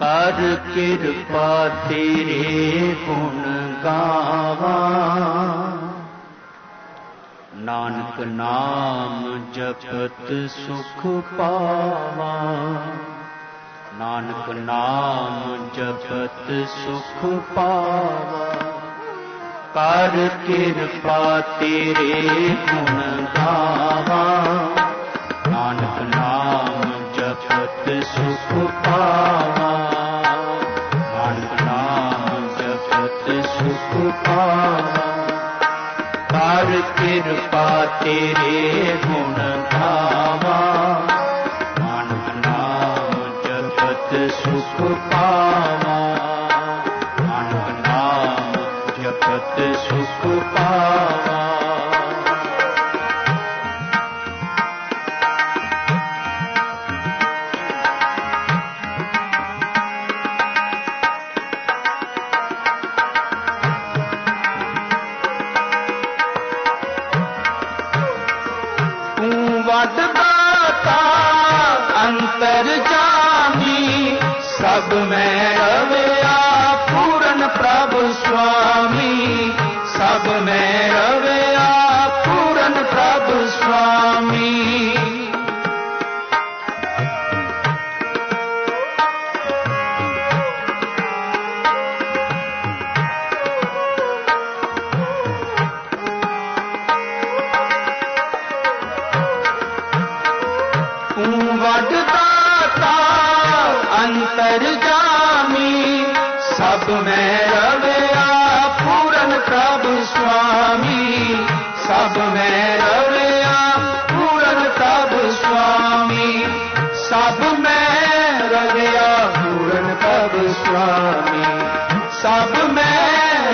ਕਰ ਕਿਰਪਾ ਤੇਰੇ ਗੁਣ ਗਾਵਾਂ। ਨਾਨਕ ਨਾਮ ਜਪਤ ਸੁਖ ਪਾਵਾਂ। ਨਾਨਕ ਨਾਮ ਜਪਤ ਸੁਖ ਪਾਵਾਂ। ਕਰ ਕਿਰਪਾ ਤੇਰੇ ਗੁਣ ਗਾਵਾ। ਨਾਨਕ ਨਾਮ ਸੁਖ ਪਾਵਾਂ ਨਾਨਕ ਨਾਮ ਜਪਤ ਸੁਖ ਪਾਵਾਂ ਕਰ ਕਿਰਪਾ ਤੇਰੇ ਗੁਣ ਗਾਵਾਂ। ਨਾਨਕ ਨਾਮ ਜਪਤ ਸੁਖ ਪਾਵਾਂ ਤੂੰ ਦਾਤਾ ਅੰਤਰ ਜਾਮੀ, ਸਭ ਮੈਂ ਰਵਿਆ, ਪੂਰਨ ਪ੍ਰਭ ਸੁਆਮੀ। ਸਭ ਮੈਂ ਰਵਿਆ, ਪੂਰਨ ਪ੍ਰਭ ਸੁਆਮੀ। ਸਭ ਮੈਂ ਰਵਿਆ, ਪੂਰਨ ਪ੍ਰਭ ਸੁਆਮੀ। ਸਭ ਮੈਂ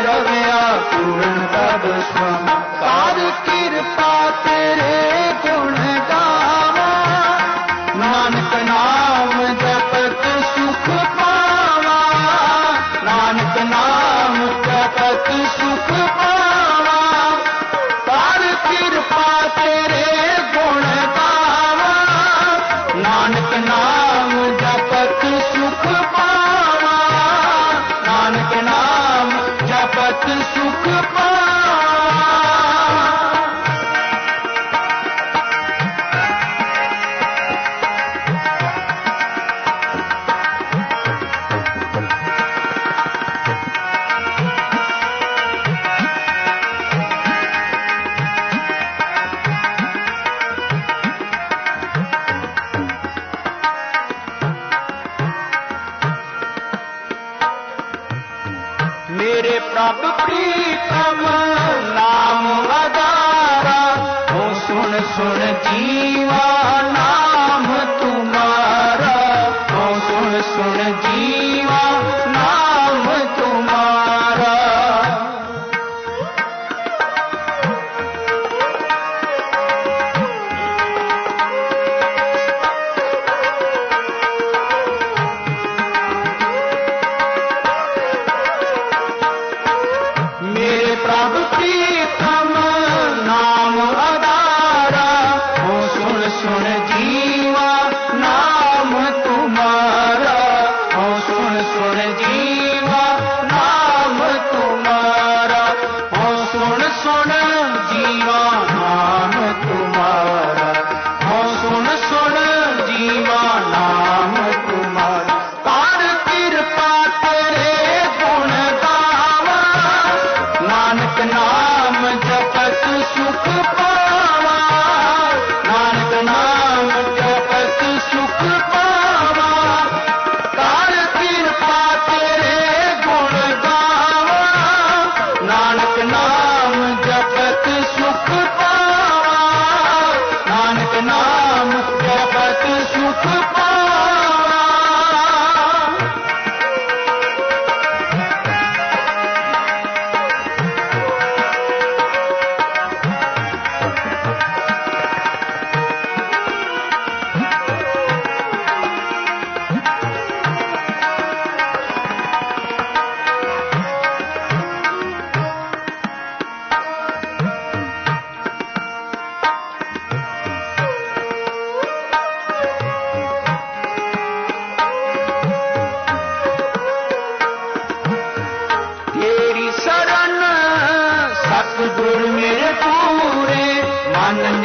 ਰਵਿਆ, ਪੂਰਨ ਪ੍ਰਭ ਸੁਆਮੀ। ਕਰ ਕਿਰਪਾ ਤੇਰੇ ਗੁਣ رب پریتم نام ادارا او سن سن جیوانا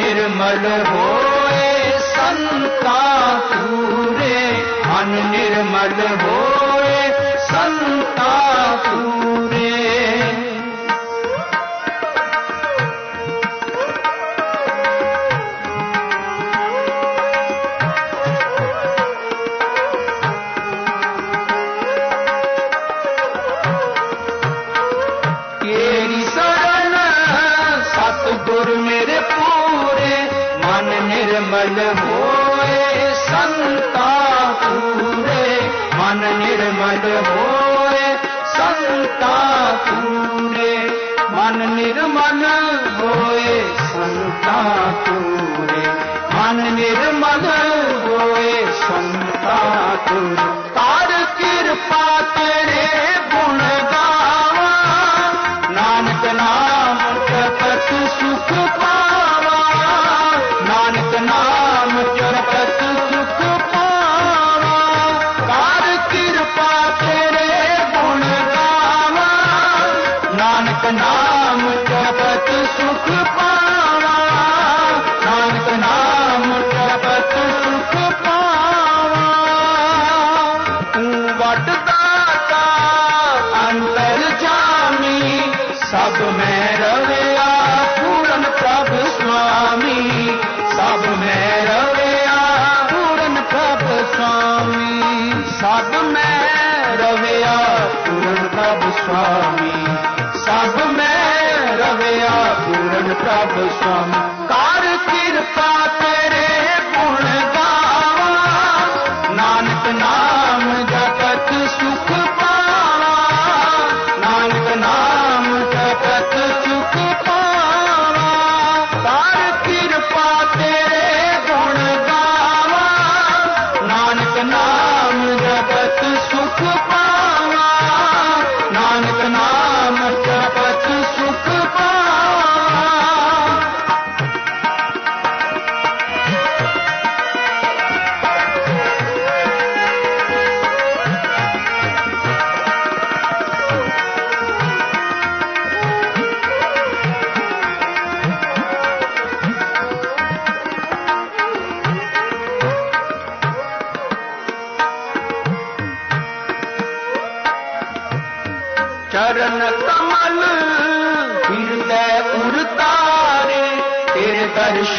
نرمل ہوئے سنتا سورے من نرمل ہو ਨਿਰਮਲ ਹੋਏ ਸੰਤਾ ਤੁਰੇ ਮਨ ਨਿਰਮਲ ਹੋਏ ਸੰਤਾ ਤੁਰੇ स्वामी सब में रविया पूरन प्रभु स्वामी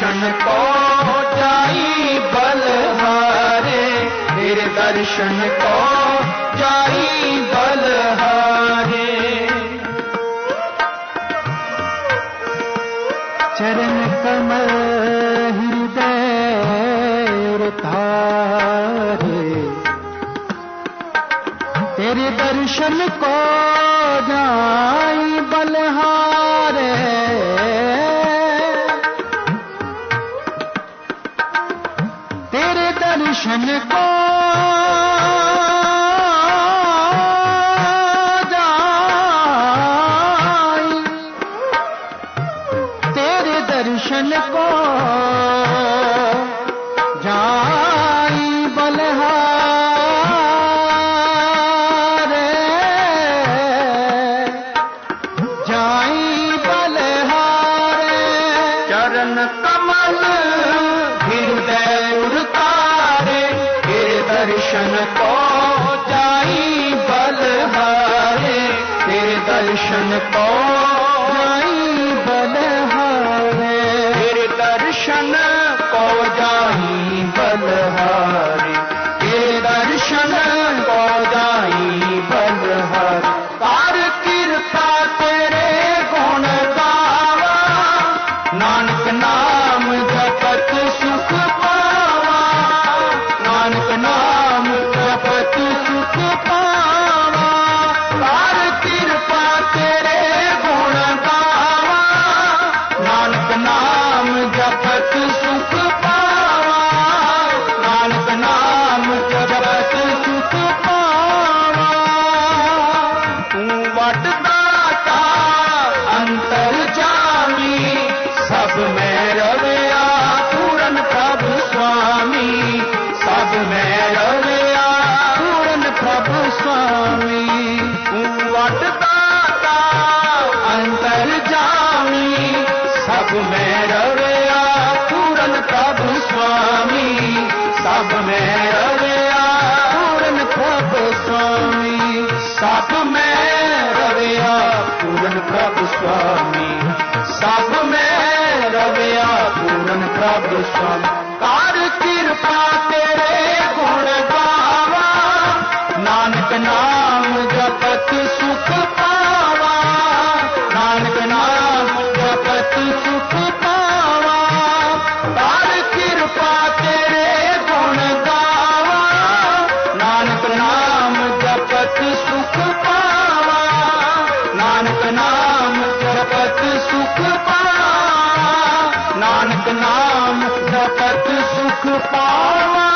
درشن پہنچائی بلہارے، میرے درشن کو پہنچائی بلہارے۔ چرن کمل تیرے درشن کو جائی بلہارے جشن کو جائیں تیرے درشن کو درشن کو جائی بل ہارے تیرے درشن کو ਸੁਆਮੀ ਸਭ ਮੈਂ ਰਵਿਆ ਪੂਰਨ ਪ੍ਰਭ ਸੁਆਮੀ ਕਰ ਕਿਰਪਾ 可宝尔